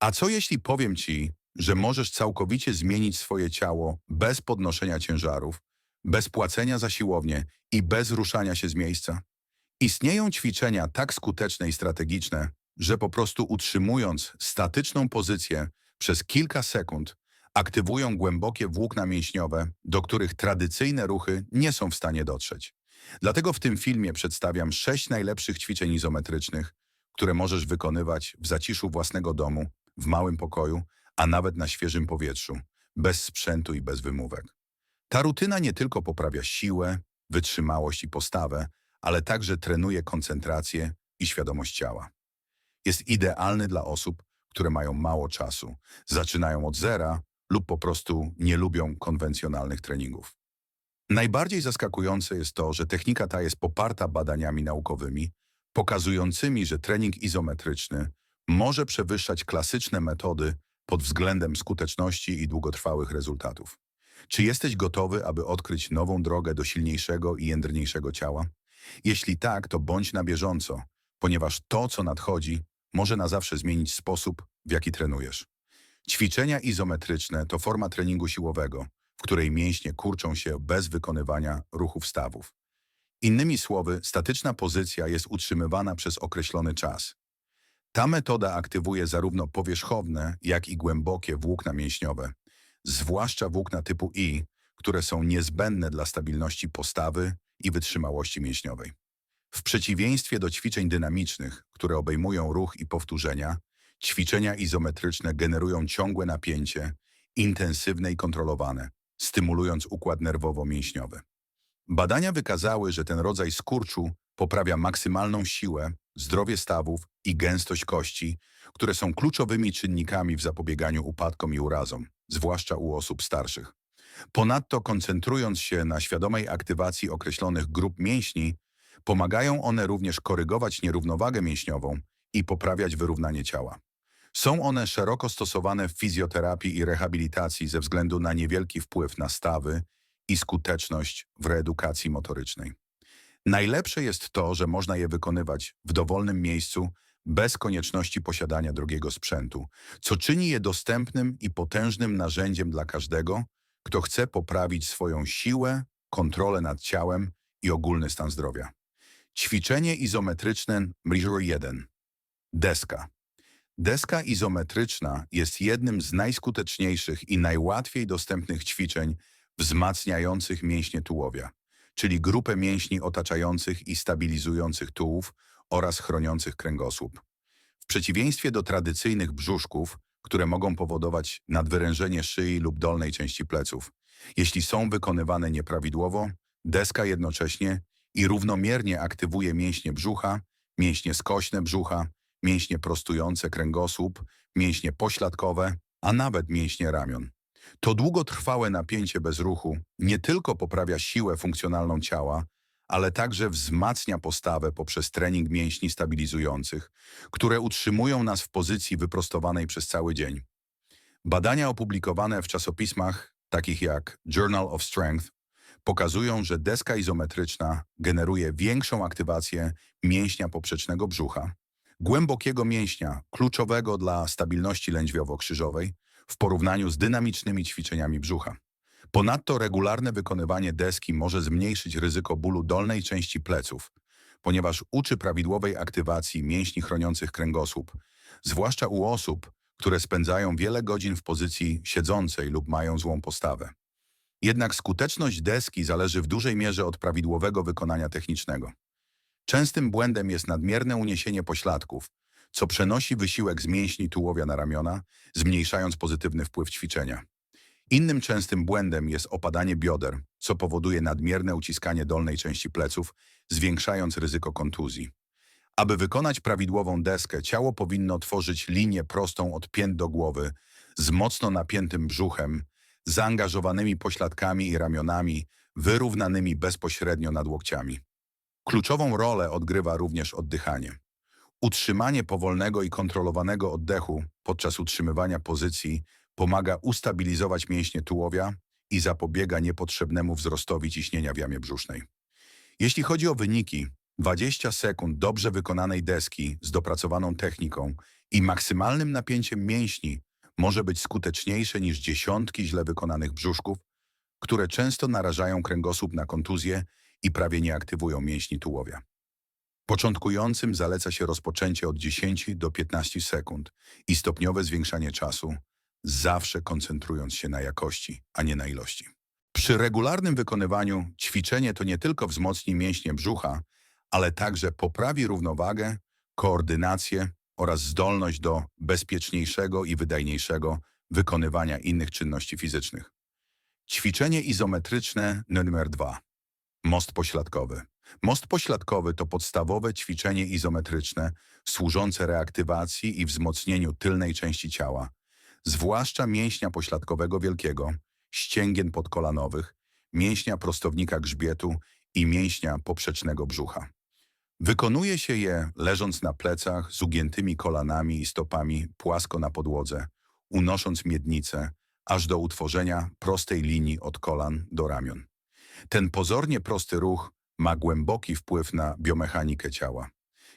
A co jeśli powiem Ci, że możesz całkowicie zmienić swoje ciało bez podnoszenia ciężarów, bez płacenia za siłownię i bez ruszania się z miejsca? Istnieją ćwiczenia tak skuteczne i strategiczne, że po prostu utrzymując statyczną pozycję przez kilka sekund, aktywują głębokie włókna mięśniowe, do których tradycyjne ruchy nie są w stanie dotrzeć. Dlatego w tym filmie przedstawiam sześć najlepszych ćwiczeń izometrycznych, które możesz wykonywać w zaciszu własnego domu, w małym pokoju, a nawet na świeżym powietrzu, bez sprzętu i bez wymówek. Ta rutyna nie tylko poprawia siłę, wytrzymałość i postawę, ale także trenuje koncentrację i świadomość ciała. Jest idealny dla osób, które mają mało czasu, zaczynają od zera lub po prostu nie lubią konwencjonalnych treningów. Najbardziej zaskakujące jest to, że technika ta jest poparta badaniami naukowymi, pokazującymi, że trening izometryczny może przewyższać klasyczne metody pod względem skuteczności i długotrwałych rezultatów. Czy jesteś gotowy, aby odkryć nową drogę do silniejszego i jędrniejszego ciała? Jeśli tak, to bądź na bieżąco, ponieważ to, co nadchodzi, może na zawsze zmienić sposób, w jaki trenujesz. Ćwiczenia izometryczne to forma treningu siłowego, w której mięśnie kurczą się bez wykonywania ruchów stawów. Innymi słowy, statyczna pozycja jest utrzymywana przez określony czas. Ta metoda aktywuje zarówno powierzchowne, jak i głębokie włókna mięśniowe, zwłaszcza włókna typu I, które są niezbędne dla stabilności postawy i wytrzymałości mięśniowej. W przeciwieństwie do ćwiczeń dynamicznych, które obejmują ruch i powtórzenia, ćwiczenia izometryczne generują ciągłe napięcie, intensywne i kontrolowane, stymulując układ nerwowo-mięśniowy. Badania wykazały, że ten rodzaj skurczu poprawia maksymalną siłę, zdrowie stawów i gęstość kości, które są kluczowymi czynnikami w zapobieganiu upadkom i urazom, zwłaszcza u osób starszych. Ponadto koncentrując się na świadomej aktywacji określonych grup mięśni, pomagają one również korygować nierównowagę mięśniową i poprawiać wyrównanie ciała. Są one szeroko stosowane w fizjoterapii i rehabilitacji ze względu na niewielki wpływ na stawy i skuteczność w reedukacji motorycznej. Najlepsze jest to, że można je wykonywać w dowolnym miejscu bez konieczności posiadania drogiego sprzętu, co czyni je dostępnym i potężnym narzędziem dla każdego, kto chce poprawić swoją siłę, kontrolę nad ciałem i ogólny stan zdrowia. Ćwiczenie izometryczne Measure 1. Deska. Deska izometryczna jest jednym z najskuteczniejszych i najłatwiej dostępnych ćwiczeń wzmacniających mięśnie tułowia, czyli grupę mięśni otaczających i stabilizujących tułów oraz chroniących kręgosłup. W przeciwieństwie do tradycyjnych brzuszków, które mogą powodować nadwyrężenie szyi lub dolnej części pleców, jeśli są wykonywane nieprawidłowo, deska jednocześnie i równomiernie aktywuje mięśnie brzucha, mięśnie skośne brzucha, mięśnie prostujące kręgosłup, mięśnie pośladkowe, a nawet mięśnie ramion. To długotrwałe napięcie bez ruchu nie tylko poprawia siłę funkcjonalną ciała, ale także wzmacnia postawę poprzez trening mięśni stabilizujących, które utrzymują nas w pozycji wyprostowanej przez cały dzień. Badania opublikowane w czasopismach takich jak Journal of Strength pokazują, że deska izometryczna generuje większą aktywację mięśnia poprzecznego brzucha, głębokiego mięśnia kluczowego dla stabilności lędźwiowo-krzyżowej w porównaniu z dynamicznymi ćwiczeniami brzucha. Ponadto regularne wykonywanie deski może zmniejszyć ryzyko bólu dolnej części pleców, ponieważ uczy prawidłowej aktywacji mięśni chroniących kręgosłup, zwłaszcza u osób, które spędzają wiele godzin w pozycji siedzącej lub mają złą postawę. Jednak skuteczność deski zależy w dużej mierze od prawidłowego wykonania technicznego. Częstym błędem jest nadmierne uniesienie pośladków, co przenosi wysiłek z mięśni tułowia na ramiona, zmniejszając pozytywny wpływ ćwiczenia. Innym częstym błędem jest opadanie bioder, co powoduje nadmierne uciskanie dolnej części pleców, zwiększając ryzyko kontuzji. Aby wykonać prawidłową deskę, ciało powinno tworzyć linię prostą od pięt do głowy, z mocno napiętym brzuchem, zaangażowanymi pośladkami i ramionami, wyrównanymi bezpośrednio nad łokciami. Kluczową rolę odgrywa również oddychanie. Utrzymanie powolnego i kontrolowanego oddechu podczas utrzymywania pozycji pomaga ustabilizować mięśnie tułowia i zapobiega niepotrzebnemu wzrostowi ciśnienia w jamie brzusznej. Jeśli chodzi o wyniki, 20 sekund dobrze wykonanej deski z dopracowaną techniką i maksymalnym napięciem mięśni może być skuteczniejsze niż dziesiątki źle wykonanych brzuszków, które często narażają kręgosłup na kontuzję i prawie nie aktywują mięśni tułowia. Początkującym zaleca się rozpoczęcie od 10 do 15 sekund i stopniowe zwiększanie czasu, zawsze koncentrując się na jakości, a nie na ilości. Przy regularnym wykonywaniu ćwiczenie to nie tylko wzmocni mięśnie brzucha, ale także poprawi równowagę, koordynację oraz zdolność do bezpieczniejszego i wydajniejszego wykonywania innych czynności fizycznych. Ćwiczenie izometryczne numer 2. Most pośladkowy. Most pośladkowy to podstawowe ćwiczenie izometryczne służące reaktywacji i wzmocnieniu tylnej części ciała, zwłaszcza mięśnia pośladkowego wielkiego, ścięgien podkolanowych, mięśnia prostownika grzbietu i mięśnia poprzecznego brzucha. Wykonuje się je leżąc na plecach z ugiętymi kolanami i stopami płasko na podłodze, unosząc miednicę aż do utworzenia prostej linii od kolan do ramion. Ten pozornie prosty ruch ma głęboki wpływ na biomechanikę ciała.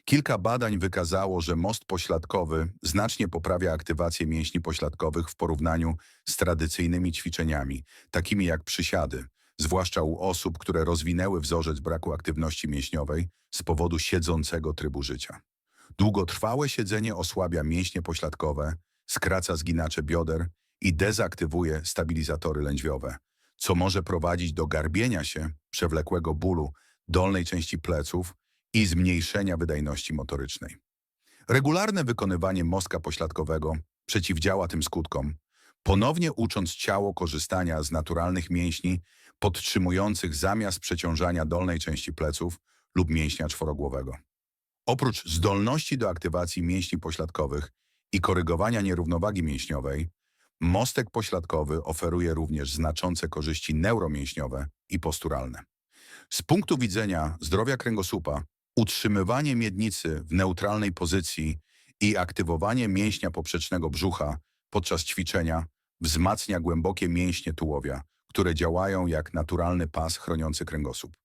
Kilka badań wykazało, że most pośladkowy znacznie poprawia aktywację mięśni pośladkowych w porównaniu z tradycyjnymi ćwiczeniami, takimi jak przysiady, zwłaszcza u osób, które rozwinęły wzorzec braku aktywności mięśniowej z powodu siedzącego trybu życia. Długotrwałe siedzenie osłabia mięśnie pośladkowe, skraca zginacze bioder i dezaktywuje stabilizatory lędźwiowe, co może prowadzić do garbienia się, przewlekłego bólu dolnej części pleców i zmniejszenia wydajności motorycznej. Regularne wykonywanie mostka pośladkowego przeciwdziała tym skutkom, ponownie ucząc ciało korzystania z naturalnych mięśni podtrzymujących zamiast przeciążania dolnej części pleców lub mięśnia czworogłowego. Oprócz zdolności do aktywacji mięśni pośladkowych i korygowania nierównowagi mięśniowej, mostek pośladkowy oferuje również znaczące korzyści neuromięśniowe i posturalne. Z punktu widzenia zdrowia kręgosłupa, utrzymywanie miednicy w neutralnej pozycji i aktywowanie mięśnia poprzecznego brzucha podczas ćwiczenia wzmacnia głębokie mięśnie tułowia, które działają jak naturalny pas chroniący kręgosłup.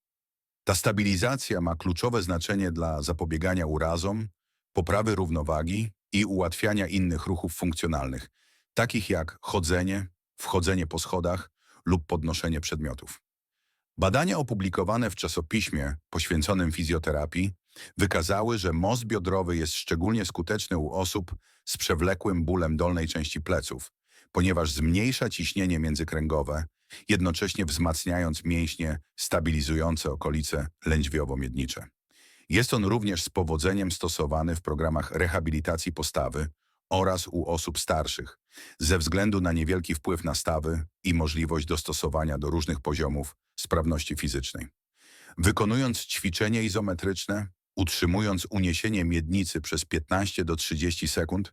Ta stabilizacja ma kluczowe znaczenie dla zapobiegania urazom, poprawy równowagi i ułatwiania innych ruchów funkcjonalnych, takich jak chodzenie, wchodzenie po schodach lub podnoszenie przedmiotów. Badania opublikowane w czasopiśmie poświęconym fizjoterapii wykazały, że most biodrowy jest szczególnie skuteczny u osób z przewlekłym bólem dolnej części pleców, ponieważ zmniejsza ciśnienie międzykręgowe, jednocześnie wzmacniając mięśnie stabilizujące okolice lędźwiowo-miednicze. Jest on również z powodzeniem stosowany w programach rehabilitacji postawy oraz u osób starszych, ze względu na niewielki wpływ na stawy i możliwość dostosowania do różnych poziomów sprawności fizycznej. Wykonując ćwiczenie izometryczne, utrzymując uniesienie miednicy przez 15 do 30 sekund,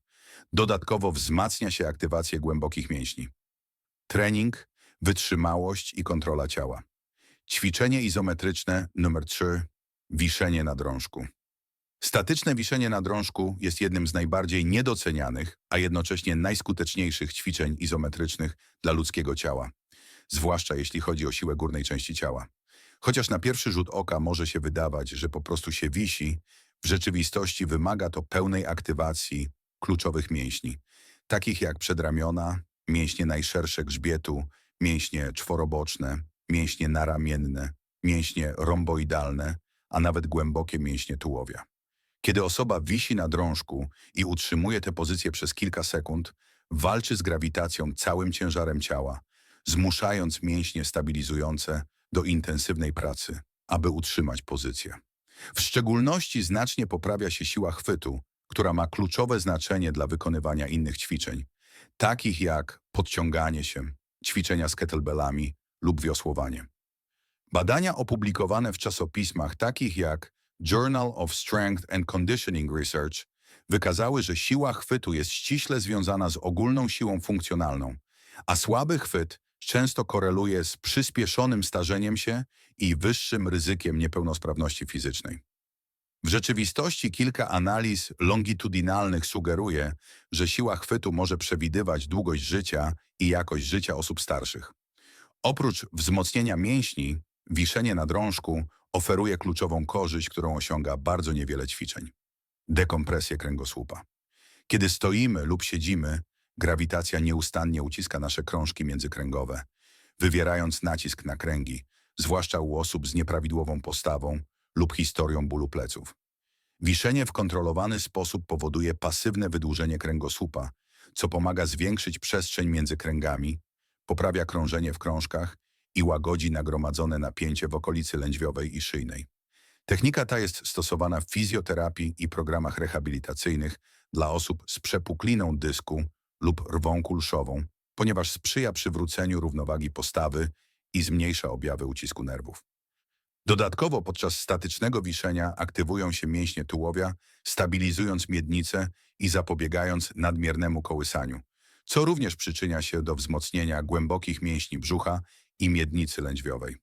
dodatkowo wzmacnia się aktywację głębokich mięśni. Trening, wytrzymałość i kontrola ciała. Ćwiczenie izometryczne numer 3. Wiszenie na drążku. Statyczne wiszenie na drążku jest jednym z najbardziej niedocenianych, a jednocześnie najskuteczniejszych ćwiczeń izometrycznych dla ludzkiego ciała, zwłaszcza jeśli chodzi o siłę górnej części ciała. Chociaż na pierwszy rzut oka może się wydawać, że po prostu się wisi, w rzeczywistości wymaga to pełnej aktywacji kluczowych mięśni, takich jak przedramiona, mięśnie najszersze grzbietu, mięśnie czworoboczne, mięśnie naramienne, mięśnie romboidalne, a nawet głębokie mięśnie tułowia. Kiedy osoba wisi na drążku i utrzymuje tę pozycję przez kilka sekund, walczy z grawitacją całym ciężarem ciała, zmuszając mięśnie stabilizujące do intensywnej pracy, aby utrzymać pozycję. W szczególności znacznie poprawia się siła chwytu, która ma kluczowe znaczenie dla wykonywania innych ćwiczeń, takich jak podciąganie się, ćwiczenia z kettlebellami lub wiosłowanie. Badania opublikowane w czasopismach takich jak Journal of Strength and Conditioning Research wykazały, że siła chwytu jest ściśle związana z ogólną siłą funkcjonalną, a słaby chwyt często koreluje z przyspieszonym starzeniem się i wyższym ryzykiem niepełnosprawności fizycznej. W rzeczywistości kilka analiz longitudinalnych sugeruje, że siła chwytu może przewidywać długość życia i jakość życia osób starszych. Oprócz wzmocnienia mięśni, wiszenie na drążku oferuje kluczową korzyść, którą osiąga bardzo niewiele ćwiczeń. Dekompresję kręgosłupa. Kiedy stoimy lub siedzimy, grawitacja nieustannie uciska nasze krążki międzykręgowe, wywierając nacisk na kręgi, zwłaszcza u osób z nieprawidłową postawą lub historią bólu pleców. Wiszenie w kontrolowany sposób powoduje pasywne wydłużenie kręgosłupa, co pomaga zwiększyć przestrzeń między kręgami, poprawia krążenie w krążkach i łagodzi nagromadzone napięcie w okolicy lędźwiowej i szyjnej. Technika ta jest stosowana w fizjoterapii i programach rehabilitacyjnych dla osób z przepukliną dysku lub rwą kulszową, ponieważ sprzyja przywróceniu równowagi postawy i zmniejsza objawy ucisku nerwów. Dodatkowo podczas statycznego wiszenia aktywują się mięśnie tułowia, stabilizując miednicę i zapobiegając nadmiernemu kołysaniu, co również przyczynia się do wzmocnienia głębokich mięśni brzucha i miednicy lędźwiowej.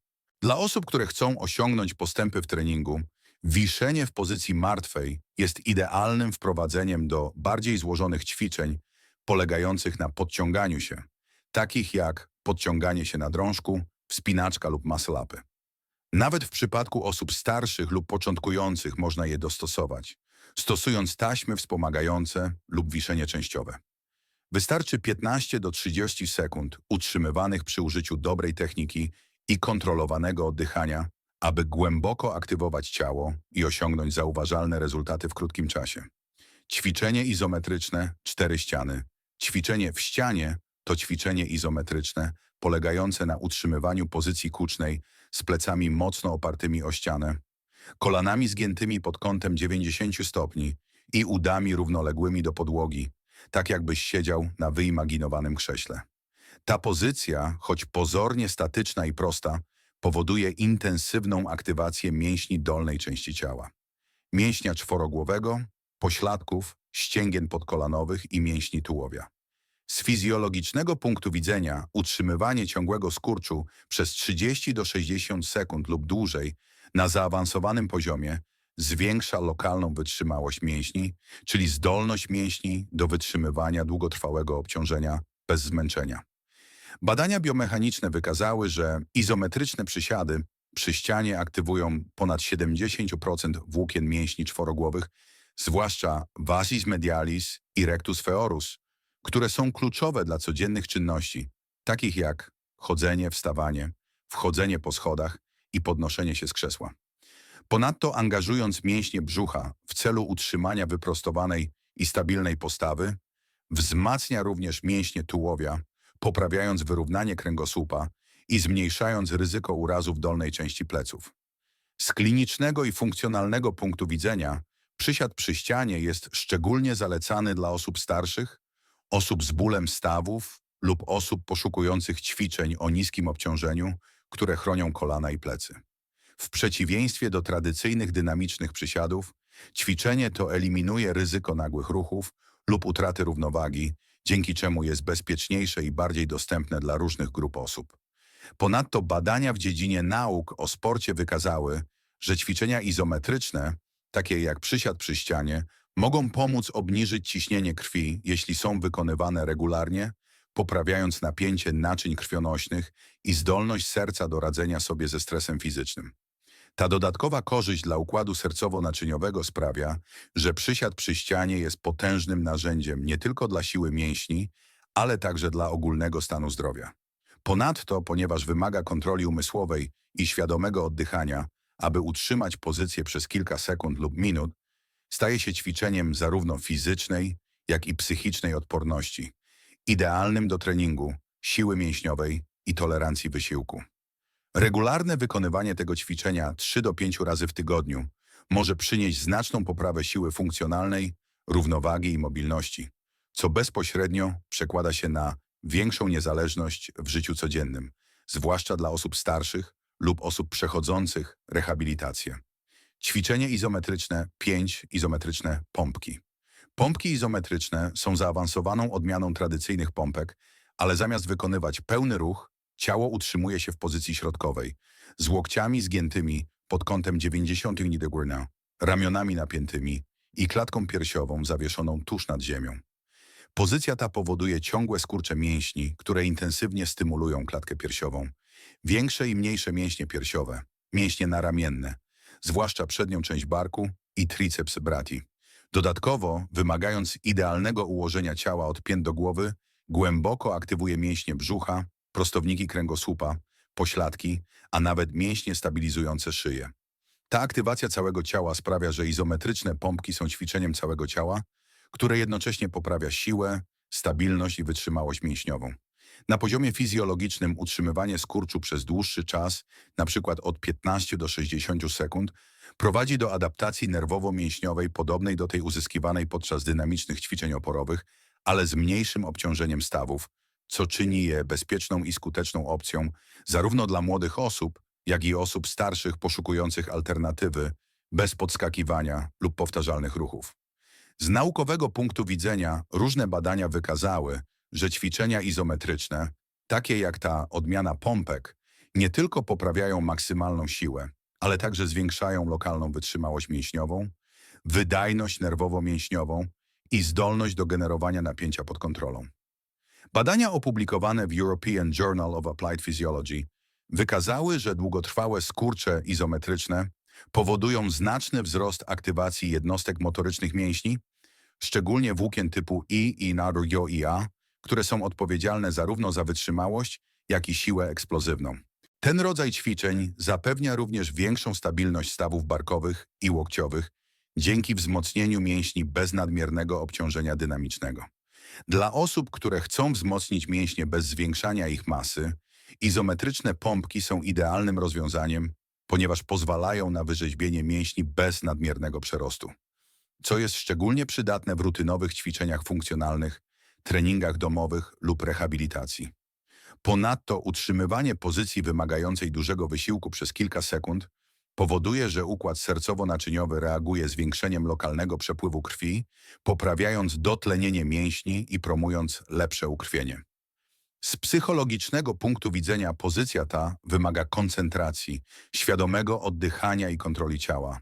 Dla osób, które chcą osiągnąć postępy w treningu, wiszenie w pozycji martwej jest idealnym wprowadzeniem do bardziej złożonych ćwiczeń polegających na podciąganiu się, takich jak podciąganie się na drążku, wspinaczka lub muscle upy. Nawet w przypadku osób starszych lub początkujących można je dostosować, stosując taśmy wspomagające lub wiszenie częściowe. Wystarczy 15 do 30 sekund utrzymywanych przy użyciu dobrej techniki i kontrolowanego oddychania, aby głęboko aktywować ciało i osiągnąć zauważalne rezultaty w krótkim czasie. Ćwiczenie izometryczne, cztery ściany. Ćwiczenie w ścianie to ćwiczenie izometryczne polegające na utrzymywaniu pozycji kucznej z plecami mocno opartymi o ścianę, kolanami zgiętymi pod kątem 90 stopni i udami równoległymi do podłogi, tak jakbyś siedział na wyimaginowanym krześle. Ta pozycja, choć pozornie statyczna i prosta, powoduje intensywną aktywację mięśni dolnej części ciała. Mięśnia czworogłowego, pośladków, ścięgien podkolanowych i mięśni tułowia. Z fizjologicznego punktu widzenia utrzymywanie ciągłego skurczu przez 30 do 60 sekund lub dłużej na zaawansowanym poziomie zwiększa lokalną wytrzymałość mięśni, czyli zdolność mięśni do wytrzymywania długotrwałego obciążenia bez zmęczenia. Badania biomechaniczne wykazały, że izometryczne przysiady przy ścianie aktywują ponad 70% włókien mięśni czworogłowych, zwłaszcza vasis medialis i rectus feorus, które są kluczowe dla codziennych czynności, takich jak chodzenie, wstawanie, wchodzenie po schodach i podnoszenie się z krzesła. Ponadto angażując mięśnie brzucha w celu utrzymania wyprostowanej i stabilnej postawy, wzmacnia również mięśnie tułowia, poprawiając wyrównanie kręgosłupa i zmniejszając ryzyko urazu w dolnej części pleców. Z klinicznego i funkcjonalnego punktu widzenia przysiad przy ścianie jest szczególnie zalecany dla osób starszych, osób z bólem stawów lub osób poszukujących ćwiczeń o niskim obciążeniu, które chronią kolana i plecy. W przeciwieństwie do tradycyjnych dynamicznych przysiadów, ćwiczenie to eliminuje ryzyko nagłych ruchów lub utraty równowagi, dzięki czemu jest bezpieczniejsze i bardziej dostępne dla różnych grup osób. Ponadto badania w dziedzinie nauk o sporcie wykazały, że ćwiczenia izometryczne, takie jak przysiad przy ścianie, mogą pomóc obniżyć ciśnienie krwi, jeśli są wykonywane regularnie, poprawiając napięcie naczyń krwionośnych i zdolność serca do radzenia sobie ze stresem fizycznym. Ta dodatkowa korzyść dla układu sercowo-naczyniowego sprawia, że przysiad przy ścianie jest potężnym narzędziem nie tylko dla siły mięśni, ale także dla ogólnego stanu zdrowia. Ponadto, ponieważ wymaga kontroli umysłowej i świadomego oddychania, aby utrzymać pozycję przez kilka sekund lub minut, staje się ćwiczeniem zarówno fizycznej, jak i psychicznej odporności, idealnym do treningu, siły mięśniowej i tolerancji wysiłku. Regularne wykonywanie tego ćwiczenia 3 do 5 razy w tygodniu może przynieść znaczną poprawę siły funkcjonalnej, równowagi i mobilności, co bezpośrednio przekłada się na większą niezależność w życiu codziennym, zwłaszcza dla osób starszych lub osób przechodzących rehabilitację. Ćwiczenie izometryczne 5 izometryczne pompki. Pompki izometryczne są zaawansowaną odmianą tradycyjnych pompek, ale zamiast wykonywać pełny ruch, ciało utrzymuje się w pozycji środkowej, z łokciami zgiętymi pod kątem 90 degree, ramionami napiętymi i klatką piersiową zawieszoną tuż nad ziemią. Pozycja ta powoduje ciągłe skurcze mięśni, które intensywnie stymulują klatkę piersiową. Większe i mniejsze mięśnie piersiowe, mięśnie naramienne, zwłaszcza przednią część barku i triceps brati, Dodatkowo, wymagając idealnego ułożenia ciała od pięt do głowy, głęboko aktywuje mięśnie brzucha, prostowniki kręgosłupa, pośladki, a nawet mięśnie stabilizujące szyję. Ta aktywacja całego ciała sprawia, że izometryczne pompki są ćwiczeniem całego ciała, które jednocześnie poprawia siłę, stabilność i wytrzymałość mięśniową. Na poziomie fizjologicznym utrzymywanie skurczu przez dłuższy czas, np. od 15 do 60 sekund, prowadzi do adaptacji nerwowo-mięśniowej podobnej do tej uzyskiwanej podczas dynamicznych ćwiczeń oporowych, ale z mniejszym obciążeniem stawów, co czyni je bezpieczną i skuteczną opcją zarówno dla młodych osób, jak i osób starszych poszukujących alternatywy bez podskakiwania lub powtarzalnych ruchów. Z naukowego punktu widzenia różne badania wykazały, że ćwiczenia izometryczne, takie jak ta odmiana pompek, nie tylko poprawiają maksymalną siłę, ale także zwiększają lokalną wytrzymałość mięśniową, wydajność nerwowo-mięśniową i zdolność do generowania napięcia pod kontrolą. Badania opublikowane w European Journal of Applied Physiology wykazały, że długotrwałe skurcze izometryczne powodują znaczny wzrost aktywacji jednostek motorycznych mięśni, szczególnie włókien typu I i naru i A, które są odpowiedzialne zarówno za wytrzymałość, jak i siłę eksplozywną. Ten rodzaj ćwiczeń zapewnia również większą stabilność stawów barkowych i łokciowych dzięki wzmocnieniu mięśni bez nadmiernego obciążenia dynamicznego. Dla osób, które chcą wzmocnić mięśnie bez zwiększania ich masy, izometryczne pompki są idealnym rozwiązaniem, ponieważ pozwalają na wyrzeźbienie mięśni bez nadmiernego przerostu, co jest szczególnie przydatne w rutynowych ćwiczeniach funkcjonalnych, treningach domowych lub rehabilitacji. Ponadto utrzymywanie pozycji wymagającej dużego wysiłku przez kilka sekund powoduje, że układ sercowo-naczyniowy reaguje zwiększeniem lokalnego przepływu krwi, poprawiając dotlenienie mięśni i promując lepsze ukrwienie. Z psychologicznego punktu widzenia pozycja ta wymaga koncentracji, świadomego oddychania i kontroli ciała,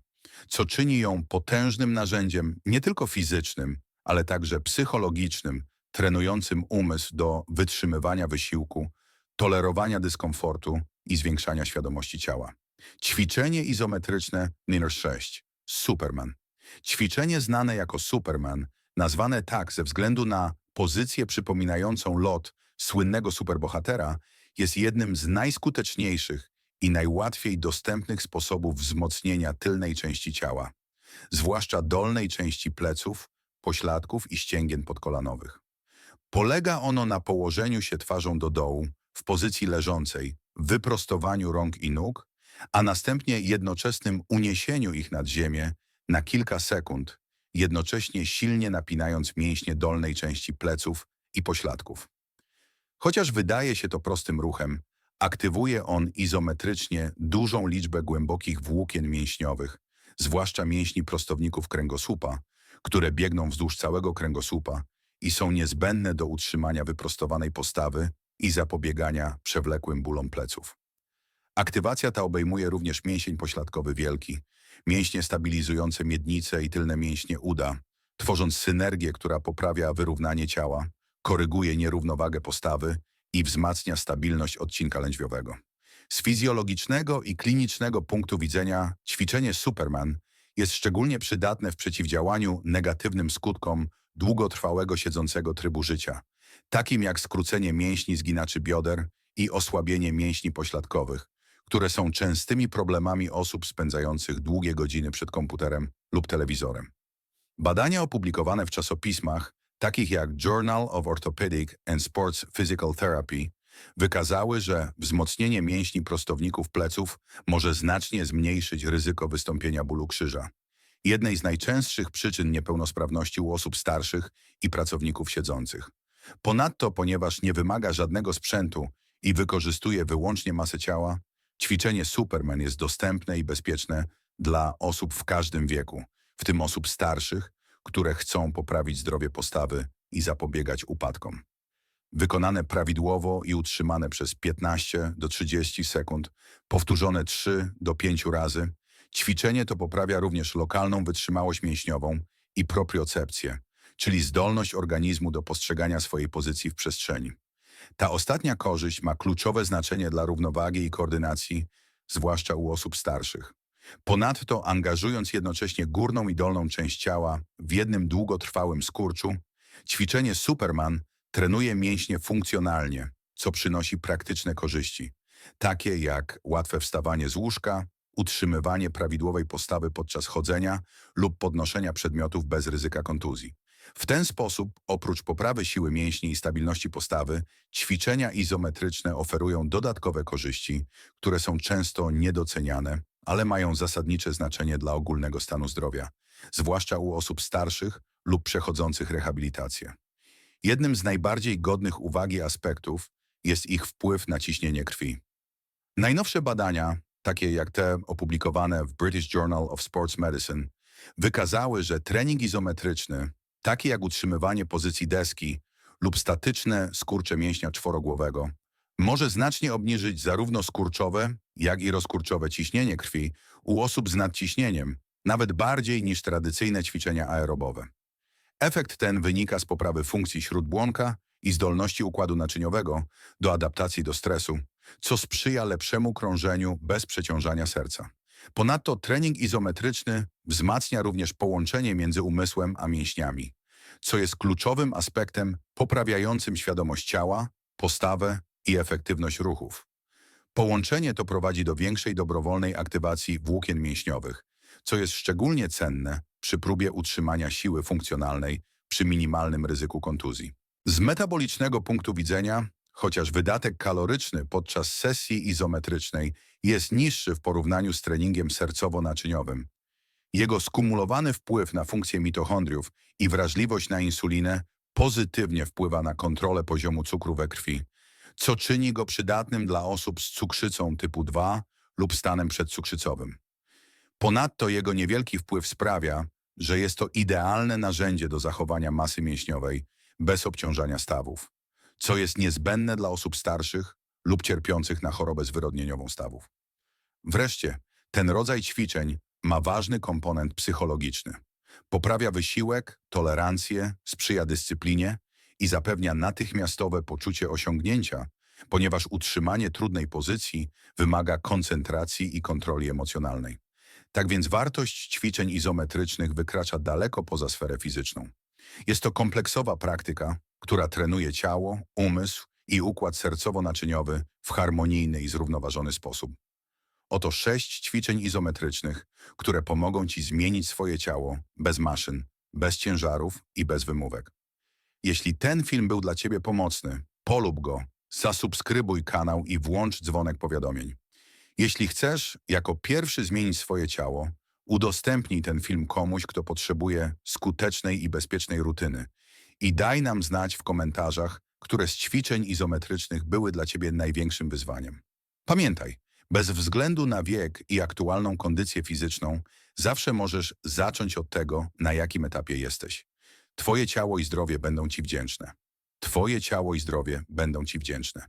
co czyni ją potężnym narzędziem nie tylko fizycznym, ale także psychologicznym, trenującym umysł do wytrzymywania wysiłku, tolerowania dyskomfortu i zwiększania świadomości ciała. Ćwiczenie izometryczne NIR 6 Superman. Ćwiczenie znane jako Superman, nazwane tak ze względu na pozycję przypominającą lot słynnego superbohatera, jest jednym z najskuteczniejszych i najłatwiej dostępnych sposobów wzmocnienia tylnej części ciała, zwłaszcza dolnej części pleców, pośladków i ścięgien podkolanowych. Polega ono na położeniu się twarzą do dołu, w pozycji leżącej, wyprostowaniu rąk i nóg, a następnie jednoczesnym uniesieniu ich nad ziemię na kilka sekund, jednocześnie silnie napinając mięśnie dolnej części pleców i pośladków. Chociaż wydaje się to prostym ruchem, aktywuje on izometrycznie dużą liczbę głębokich włókien mięśniowych, zwłaszcza mięśni prostowników kręgosłupa, które biegną wzdłuż całego kręgosłupa i są niezbędne do utrzymania wyprostowanej postawy i zapobiegania przewlekłym bólom pleców. Aktywacja ta obejmuje również mięsień pośladkowy wielki, mięśnie stabilizujące miednice i tylne mięśnie uda, tworząc synergię, która poprawia wyrównanie ciała, koryguje nierównowagę postawy i wzmacnia stabilność odcinka lędźwiowego. Z fizjologicznego i klinicznego punktu widzenia ćwiczenie Superman jest szczególnie przydatne w przeciwdziałaniu negatywnym skutkom długotrwałego siedzącego trybu życia, takim jak skrócenie mięśni zginaczy bioder i osłabienie mięśni pośladkowych, które są częstymi problemami osób spędzających długie godziny przed komputerem lub telewizorem. Badania opublikowane w czasopismach, takich jak Journal of Orthopedic and Sports Physical Therapy, wykazały, że wzmocnienie mięśni prostowników pleców może znacznie zmniejszyć ryzyko wystąpienia bólu krzyża, jednej z najczęstszych przyczyn niepełnosprawności u osób starszych i pracowników siedzących. Ponadto, ponieważ nie wymaga żadnego sprzętu i wykorzystuje wyłącznie masę ciała, ćwiczenie Superman jest dostępne i bezpieczne dla osób w każdym wieku, w tym osób starszych, które chcą poprawić zdrowie postawy i zapobiegać upadkom. Wykonane prawidłowo i utrzymane przez 15 do 30 sekund, powtórzone 3 do 5 razy, ćwiczenie to poprawia również lokalną wytrzymałość mięśniową i propriocepcję, czyli zdolność organizmu do postrzegania swojej pozycji w przestrzeni. Ta ostatnia korzyść ma kluczowe znaczenie dla równowagi i koordynacji, zwłaszcza u osób starszych. Ponadto angażując jednocześnie górną i dolną część ciała w jednym długotrwałym skurczu, ćwiczenie Superman trenuje mięśnie funkcjonalnie, co przynosi praktyczne korzyści, takie jak łatwe wstawanie z łóżka, utrzymywanie prawidłowej postawy podczas chodzenia lub podnoszenia przedmiotów bez ryzyka kontuzji. W ten sposób, oprócz poprawy siły mięśni i stabilności postawy, ćwiczenia izometryczne oferują dodatkowe korzyści, które są często niedoceniane, ale mają zasadnicze znaczenie dla ogólnego stanu zdrowia, zwłaszcza u osób starszych lub przechodzących rehabilitację. Jednym z najbardziej godnych uwagi aspektów jest ich wpływ na ciśnienie krwi. Najnowsze badania, takie jak te opublikowane w British Journal of Sports Medicine, wykazały, że trening izometryczny, taki jak utrzymywanie pozycji deski lub statyczne skurcze mięśnia czworogłowego, może znacznie obniżyć zarówno skurczowe, jak i rozkurczowe ciśnienie krwi u osób z nadciśnieniem, nawet bardziej niż tradycyjne ćwiczenia aerobowe. Efekt ten wynika z poprawy funkcji śródbłonka i zdolności układu naczyniowego do adaptacji do stresu, co sprzyja lepszemu krążeniu bez przeciążania serca. Ponadto trening izometryczny wzmacnia również połączenie między umysłem a mięśniami, co jest kluczowym aspektem poprawiającym świadomość ciała, postawę i efektywność ruchów. Połączenie to prowadzi do większej dobrowolnej aktywacji włókien mięśniowych, co jest szczególnie cenne przy próbie utrzymania siły funkcjonalnej przy minimalnym ryzyku kontuzji. Z metabolicznego punktu widzenia, chociaż wydatek kaloryczny podczas sesji izometrycznej jest niższy w porównaniu z treningiem sercowo-naczyniowym, jego skumulowany wpływ na funkcję mitochondriów i wrażliwość na insulinę pozytywnie wpływa na kontrolę poziomu cukru we krwi, co czyni go przydatnym dla osób z cukrzycą typu 2 lub stanem przedcukrzycowym. Ponadto jego niewielki wpływ sprawia, że jest to idealne narzędzie do zachowania masy mięśniowej bez obciążania stawów, co jest niezbędne dla osób starszych lub cierpiących na chorobę zwyrodnieniową stawów. Wreszcie, ten rodzaj ćwiczeń ma ważny komponent psychologiczny. Poprawia wysiłek, tolerancję, sprzyja dyscyplinie i zapewnia natychmiastowe poczucie osiągnięcia, ponieważ utrzymanie trudnej pozycji wymaga koncentracji i kontroli emocjonalnej. Tak więc wartość ćwiczeń izometrycznych wykracza daleko poza sferę fizyczną. Jest to kompleksowa praktyka, która trenuje ciało, umysł i układ sercowo-naczyniowy w harmonijny i zrównoważony sposób. Oto sześć ćwiczeń izometrycznych, które pomogą Ci zmienić swoje ciało bez maszyn, bez ciężarów i bez wymówek. Jeśli ten film był dla Ciebie pomocny, polub go, zasubskrybuj kanał i włącz dzwonek powiadomień. Jeśli chcesz jako pierwszy zmienić swoje ciało, udostępnij ten film komuś, kto potrzebuje skutecznej i bezpiecznej rutyny i daj nam znać w komentarzach, które z ćwiczeń izometrycznych były dla Ciebie największym wyzwaniem. Pamiętaj, bez względu na wiek i aktualną kondycję fizyczną, zawsze możesz zacząć od tego, na jakim etapie jesteś. Twoje ciało i zdrowie będą Ci wdzięczne. Twoje ciało i zdrowie będą Ci wdzięczne.